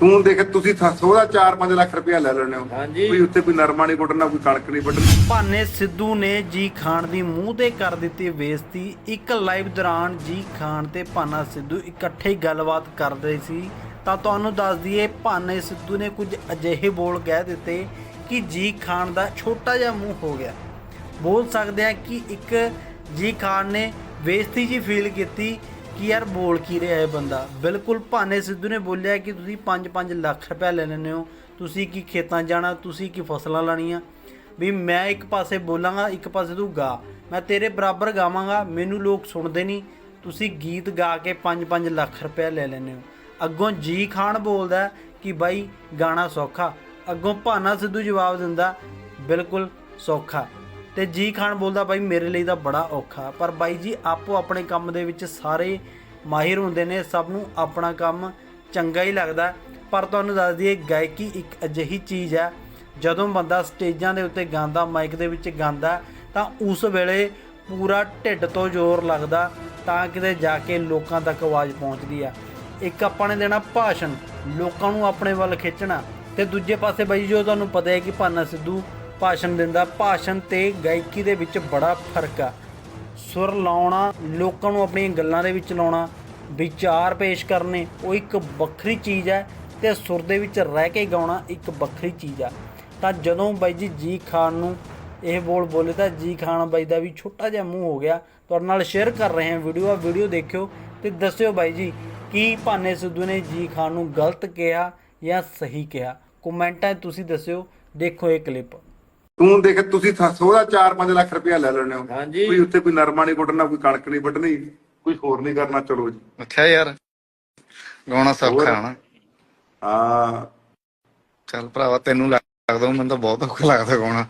ਤੂੰ ਦੇਖ ਤੁਸੀਂ ਉਹਦਾ 4-5 ਲੱਖ ਰੁਪਇਆ ਲੈ ਲੈਣੇ ਹੋ। ਹਾਂਜੀ। ਕੋਈ ਉੱਥੇ ਕੋਈ ਨਰਮਾ ਨਹੀਂ ਕੁੱਟਣਾ ਕੋਈ ਕਣਕ ਨਹੀਂ ਵੱਢਣੀ। ਭਾਨੇ ਸਿੱਧੂ ਨੇ ਜੀ ਖਾਨ ਦੀ ਮੂੰਹ ਤੇ ਕਰ ਦਿੱਤੀ ਬੇਇੱਜ਼ਤੀ। ਇੱਕ ਲਾਈਵ ਦੌਰਾਨ ਜੀ ਖਾਨ ਤੇ ਭਾਨਾ ਸਿੱਧੂ ਇਕੱਠੇ ਹੀ ਗੱਲਬਾਤ ਕਰ ਰਹੇ ਸੀ। ਤਾਂ ਤੁਹਾਨੂੰ ਦੱਸ ਦਈਏ ਭਾਨੇ ਸਿੱਧੂ ਨੇ ਕੁਝ ਅਜਿਹੇ ਬੋਲ ਕਹਿ ਦਿੱਤੇ ਕਿ ਜੀ ਖਾਨ ਦਾ ਛੋਟਾ ਜਿਹਾ ਮੂੰਹ ਹੋ ਗਿਆ। ਬੋਲ ਸਕਦੇ ਆ ਕਿ ਇੱਕ ਜੀ ਖਾਨ ਨੇ ਬੇਇੱਜ਼ਤੀ ਜੀ ਫੀਲ ਕੀਤੀ। ਕਿ ਯਾਰ ਬੋਲ ਕੀ ਰਿਹਾ ਇਹ ਬੰਦਾ? ਬਿਲਕੁਲ ਭਾਨੇ ਸਿੱਧੂ ਨੇ ਬੋਲਿਆ ਕਿ ਤੁਸੀਂ 5-5 ਲੱਖ ਰੁਪਏ ਲੈ ਲੈਂਦੇ ਹੋ। ਤੁਸੀਂ ਕੀ ਖੇਤਾਂ ਜਾਣਾ? ਤੁਸੀਂ ਕੀ ਫਸਲਾਂ ਲਾਣੀਆਂ ਵੀ ਮੈਂ ਇੱਕ ਪਾਸੇ ਬੋਲਾਂਗਾ, ਇੱਕ ਪਾਸੇ ਤੂੰ ਗਾ। ਮੈਂ ਤੇਰੇ ਬਰਾਬਰ ਗਾਵਾਂਗਾ, ਮੈਨੂੰ ਲੋਕ ਸੁਣਦੇ ਨਹੀਂ। ਤੁਸੀਂ ਗੀਤ ਗਾ ਕੇ 5-5 ਲੱਖ ਰੁਪਏ ਲੈ ਲੈਂਦੇ ਹੋ। ਅੱਗੋਂ ਜੀ ਖਾਨ ਬੋਲਦਾ ਕਿ ਬਾਈ, ਗਾਣਾ ਸੌਖਾ। ਅੱਗੋਂ ਭਾਨਾ ਸਿੱਧੂ ਜਵਾਬ ਦਿੰਦਾ, ਬਿਲਕੁਲ ਸੌਖਾ। ਤੇ ਜੀ ਖਾਨ ਬੋਲਦਾ ਬਾਈ, ਮੇਰੇ ਲਈ ਤਾਂ ਬੜਾ ਔਖਾ। ਪਰ ਬਾਈ ਜੀ, ਆਪੋ ਆਪਣੇ ਕੰਮ ਦੇ ਵਿੱਚ ਸਾਰੇ ਮਾਹਿਰ ਹੁੰਦੇ ਨੇ, ਸਭ ਨੂੰ ਆਪਣਾ ਕੰਮ ਚੰਗਾ ਹੀ ਲੱਗਦਾ। ਪਰ ਤੁਹਾਨੂੰ ਦੱਸ ਦਈਏ, ਗਾਇਕੀ ਇੱਕ ਅਜਿਹੀ ਚੀਜ਼ ਹੈ, ਜਦੋਂ ਬੰਦਾ ਸਟੇਜਾਂ ਦੇ ਉੱਤੇ ਗਾਉਂਦਾ, ਮਾਈਕ ਦੇ ਵਿੱਚ ਗਾਉਂਦਾ, ਤਾਂ ਉਸ ਵੇਲੇ ਪੂਰਾ ਢਿੱਡ ਤੋਂ ਜ਼ੋਰ ਲੱਗਦਾ, ਤਾਂ ਕਿਤੇ ਜਾ ਕੇ ਲੋਕਾਂ ਤੱਕ ਆਵਾਜ਼ ਪਹੁੰਚਦੀ ਆ। ਇੱਕ ਆਪਾਂ ਨੇ ਦੇਣਾ ਭਾਸ਼ਣ, ਲੋਕਾਂ ਨੂੰ ਆਪਣੇ ਵੱਲ ਖਿੱਚਣਾ। ਤੇ ਦੂਜੇ ਪਾਸੇ ਬਾਈ ਜੋ ਤੁਹਾਨੂੰ ਪਤਾ ਹੈ ਕਿ ਭਾਨਾ ਸਿੱਧੂ ਭਾਸ਼ਣ ਦਿੰਦਾ। ਭਾਸ਼ਣ ਤੇ ਗਾਇਕੀ ਦੇ ਵਿੱਚ ਬੜਾ ਫ਼ਰਕ ਆ। ਸੁਰ ਲਾਉਣਾ, ਲੋਕਾਂ ਨੂੰ ਆਪਣੀਆਂ ਗੱਲਾਂ ਦੇ ਵਿੱਚ ਲਾਉਣਾ, ਵਿਚਾਰ ਪੇਸ਼ ਕਰਨੇ, ਉਹ ਇੱਕ ਵੱਖਰੀ ਚੀਜ਼ ਹੈ ਤੇ ਸੁਰ ਦੇ ਵਿੱਚ ਰਹਿ ਕੇ ਗਾਉਣਾ ਇੱਕ ਵੱਖਰੀ ਚੀਜ਼ ਆ। ਤਾਂ ਜਦੋਂ ਬਾਈ ਜੀ ਜੀ ਖਾਨ ਨੂੰ ਇਹ ਬੋਲ ਬੋਲੇ ਤਾਂ ਜੀ ਖਾਨ ਬਾਈ ਦਾ ਵੀ ਛੋਟਾ ਜਿਹਾ ਮੂੰਹ ਹੋ ਗਿਆ। ਤੁਹਾਡੇ ਨਾਲ ਸ਼ੇਅਰ ਕਰ ਰਹੇ ਹਾਂ ਵੀਡੀਓ ਆ ਵੀਡੀਓ ਦੇਖਿਓ ਤੇ ਦੱਸਿਓ ਬਾਈ ਜੀ, ਕੀ ਭਾਨੇ ਸਿੱਧੂ ਨੇ ਜੀ ਖਾਨ ਨੂੰ ਗਲਤ ਕਿਹਾ ਜਾਂ ਸਹੀ ਕਿਹਾ? ਕਮੈਂਟਾਂ 'ਚ ਤੁਸੀਂ ਦੱਸਿਓ, ਦੇਖੋ ਇਹ ਕਲਿੱਪ ਤੂੰ ਦੇਖ ਤੁਸੀਂ ਉਹਦਾ 4-5 ਲੱਖ ਰੁਪਇਆ ਲੈ ਲੈਣੇ ਹੋ। ਹਾਂਜੀ। ਕੋਈ ਉੱਥੇ ਕੋਈ ਨਰਮਾ ਨਹੀਂ ਕੁੱਟਣਾ ਕੋਈ ਕਣਕ ਨਹੀਂ ਵੱਢਣੀ ਕੋਈ ਹੋਰ ਨਹੀਂ ਕਰਨਾ ਚਲੋ ਜੀ। ਅੱਛਾ ਯਾਰ ਗਾਉਣਾ ਸੌਖਾ ਹੋਰ? ਹੈ ਨਾ। ਹਾਂ। ਚੱਲ ਭਰਾਵਾ ਤੈਨੂੰ ਲੱਗਦਾ ਮੈਨੂੰ ਤਾਂ ਬਹੁਤ ਔਖਾ ਲੱਗਦਾ ਗਾਉਣਾ।